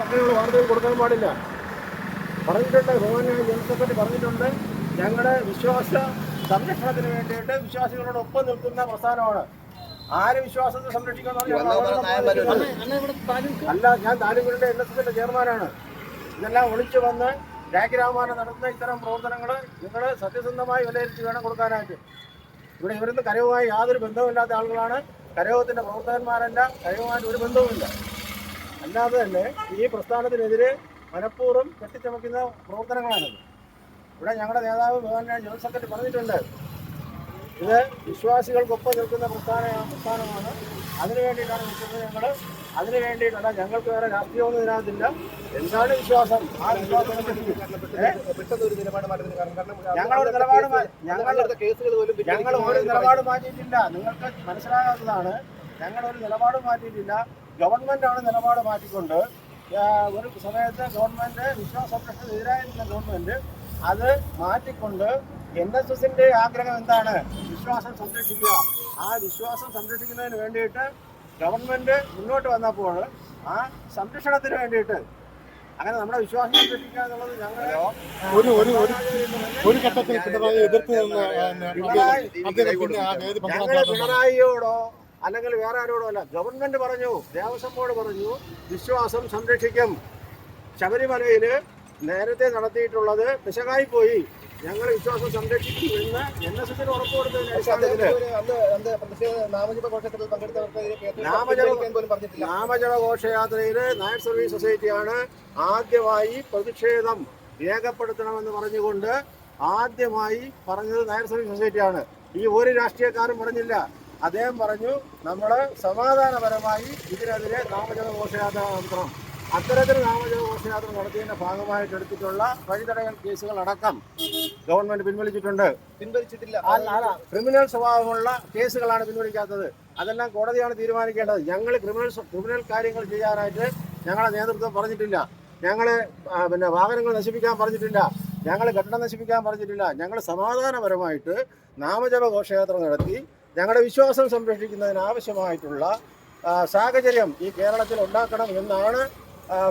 അങ്ങനെയുള്ള വാർത്തകൾ കൊടുക്കാൻ പാടില്ല. പറഞ്ഞിട്ടുണ്ട് ഭഗവാൻ ജനറൽ സെക്രട്ടറി പറഞ്ഞിട്ടുണ്ട്. ഞങ്ങളുടെ വിശ്വാസ സംരക്ഷണത്തിന് വേണ്ടിയിട്ട് വിശ്വാസികളോടൊപ്പം നിൽക്കുന്ന പ്രസ്ഥാനമാണ്. ആര് വിശ്വാസത്തെ സംരക്ഷിക്കണം അല്ല ഞാൻ താലൂക്കിന്റെ എൻ എസ് എസിന്റെ ചെയർമാനാണ്. ഇതെല്ലാം ഒളിച്ചു വന്ന് രാഖിരാമാനം നടത്തുന്ന ഇത്തരം പ്രവർത്തനങ്ങൾ നിങ്ങൾ സത്യസന്ധമായി വിലയിരുത്തി വേണം കൊടുക്കാനായിട്ട്. ഇവിടെ ഇവരൊന്നും കരവുമായി യാതൊരു ബന്ധവുമില്ലാത്ത ആളുകളാണ്. കരയോഗത്തിന്റെ പ്രവർത്തകന്മാരല്ല കരവുമായിട്ട് ഒരു ബന്ധവുമില്ല. അല്ലാതെ തന്നെ ഈ പ്രസ്ഥാനത്തിനെതിരെ മനഃപൂർവം കെട്ടിച്ചമയ്ക്കുന്ന പ്രവർത്തനങ്ങളാണിത്. ഇവിടെ ഞങ്ങളുടെ നേതാവ് ബഹുമാനായ ജനറൽ സെക്രട്ടറി പറഞ്ഞിട്ടുണ്ട്. ഇത് വിശ്വാസികൾക്കൊപ്പം നിൽക്കുന്ന പ്രസ്ഥാന പ്രസ്ഥാനമാണ്. അതിനു വേണ്ടിയിട്ടാണ് നിൽക്കുന്നത് ഞങ്ങൾ അതിനു വേണ്ടിയിട്ടല്ല ഞങ്ങൾക്ക് വേറെ രാഷ്ട്രീയമൊന്നും ഇതിനകത്തില്ല. എന്താണ് വിശ്വാസം? ആ വിശ്വാസം? ഒരു നിലപാട് മാറ്റത്തിന് കാരണം ഞങ്ങളൊരു നിലപാട് ഞങ്ങളുടെ കേസുകൾ പോലും ഞങ്ങൾ ഒരു നിലപാട് മാറ്റിയിട്ടില്ല. നിങ്ങൾക്ക് മനസ്സിലാകാത്തതാണ്. ഞങ്ങളൊരു നിലപാട് മാറ്റിയിട്ടില്ല. ഗവൺമെന്റ് ആണ് നിലപാട് മാറ്റിക്കൊണ്ട് ഒരു സമയത്ത് ഗവൺമെന്റ് വിശ്വാസ സംരക്ഷണത്തിനെതിരായിരുന്ന ഗവൺമെന്റ് അത് മാറ്റിക്കൊണ്ട് എൻ എസ് എസിന്റെ ആഗ്രഹം എന്താണ്? വിശ്വാസം സംരക്ഷിക്കുക. ആ വിശ്വാസം സംരക്ഷിക്കുന്നതിന് വേണ്ടിയിട്ട് ഗവൺമെന്റ് മുന്നോട്ട് വന്നപ്പോൾ ആ സംരക്ഷണത്തിന് വേണ്ടിയിട്ട് അങ്ങനെ നമ്മുടെ വിശ്വാസം സംരക്ഷിക്കുക എന്നുള്ളത് ഞങ്ങൾ ഒരു ഒരു ഒരു ഘട്ടത്തിൽ പിണറായി എതിർത്ത് പിണറായിയോടോ അല്ലെങ്കിൽ വേറെ ആരോടും അല്ല ഗവൺമെന്റ് പറഞ്ഞു ദേവസ്വം ബോർഡ് പറഞ്ഞു വിശ്വാസം സംരക്ഷിക്കും. ശബരിമലയിൽ നേരത്തെ നടത്തിയിട്ടുള്ളത് പിശകായി പോയി. ഞങ്ങൾ വിശ്വാസം സംരക്ഷിക്കും എന്ന് എൻ എസ് എസിന് ഉറപ്പ് കൊടുത്തതിന് നാമജപ ഘോഷയാത്രയിൽ നായർ സർവീസ് സൊസൈറ്റിയാണ് ആദ്യമായി പ്രതിഷേധം രേഖപ്പെടുത്തണമെന്ന് പറഞ്ഞുകൊണ്ട് ആദ്യമായി പറഞ്ഞത് നായർ സർവീസ് സൊസൈറ്റിയാണ് ഈ ഒരു രാഷ്ട്രീയക്കാരും പറഞ്ഞില്ല. അദ്ദേഹം പറഞ്ഞു നമ്മൾ സമാധാനപരമായി ഇതിനെതിരെ നാമജപ ഘോഷയാത്ര നടത്തണം. അത്തരത്തിൽ നാമജപ ഘോഷയാത്ര നടത്തിയതിന്റെ ഭാഗമായിട്ട് എടുത്തിട്ടുള്ള വഴിതടയൽ കേസുകൾ അടക്കം ഗവൺമെന്റ് പിൻവലിച്ചിട്ടുണ്ട്. പിൻവലിച്ചിട്ടില്ല. ക്രിമിനൽ സ്വഭാവമുള്ള കേസുകളാണ് പിൻവലിക്കാത്തത്. അതെല്ലാം കോടതിയാണ് തീരുമാനിക്കേണ്ടത്. ഞങ്ങൾ ക്രിമിനൽ ക്രിമിനൽ കാര്യങ്ങൾ ചെയ്യാനായിട്ട് ഞങ്ങളെ നേതൃത്വം പറഞ്ഞിട്ടില്ല. ഞങ്ങൾ പിന്നെ വാഹനങ്ങൾ നശിപ്പിക്കാൻ പറഞ്ഞിട്ടില്ല. ഞങ്ങൾ കെട്ടിടം നശിപ്പിക്കാൻ പറഞ്ഞിട്ടില്ല. ഞങ്ങൾ സമാധാനപരമായിട്ട് നാമജപ ഘോഷയാത്ര നടത്തി ഞങ്ങളുടെ വിശ്വാസം സംരക്ഷിക്കുന്നതിന് ആവശ്യമായിട്ടുള്ള സാഹചര്യം ഈ കേരളത്തിൽ ഉണ്ടാക്കണം എന്നാണ്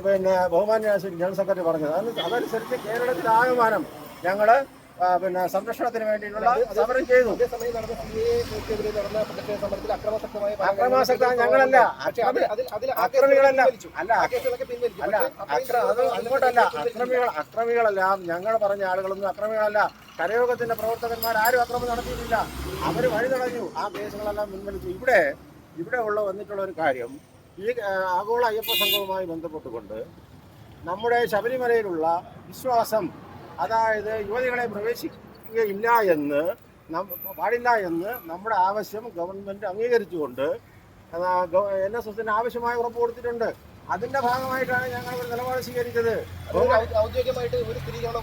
പിന്നെ ബഹുമാന്യ ജനറൽ സെക്രട്ടറി പറഞ്ഞത്. അത് അതനുസരിച്ച് കേരളത്തിലാകമാനം ഞങ്ങൾ പിന്നെ സംരക്ഷണത്തിന് വേണ്ടിയിട്ടുള്ള സമരം ചെയ്തു. അക്രമാസക്ത ഞങ്ങളല്ല. അക്രമികളല്ല. അല്ല. അല്ല. പക്ഷേ അത്രയും അക്ര അത് കേസുകൾ അങ്ങോട്ടല്ല. പിൻവലിച്ചിട്ടില്ല. അക്രമികൾ അക്രമികളെല്ലാം. ഞങ്ങൾ പറഞ്ഞ ആളുകളൊന്നും അക്രമികളല്ല. കരയോഗത്തിന്റെ പ്രവർത്തകന്മാർ ആരും അക്രമം നടത്തിയിട്ടില്ല. അവർ വഴി തടഞ്ഞു. ആ കേസുകളെല്ലാം മുൻവലിച്ചു ഇവിടെ ഇവിടെ ഉള്ള വന്നിട്ടുള്ള ഒരു കാര്യം. ഈ ആഗോള അയ്യപ്പ സംഘവുമായി ബന്ധപ്പെട്ടുകൊണ്ട് നമ്മുടെ ശബരിമലയിലുള്ള വിശ്വാസം അതായത് യുവതികളെ പ്രവേശിക്കുകയില്ല എന്ന് പാടില്ല എന്ന് നമ്മുടെ ആവശ്യം ഗവൺമെന്റ് അംഗീകരിച്ചുകൊണ്ട് എൻ എസ് എസിന് ആവശ്യമായ ഉറപ്പ് കൊടുത്തിട്ടുണ്ട്. അതിന്റെ ഭാഗമായിട്ടാണ് ഞങ്ങൾ ഒരു നിലപാട് സ്വീകരിച്ചത്. ഔദ്യോഗികമായിട്ട് ഒരു സ്ഥിരീകരണം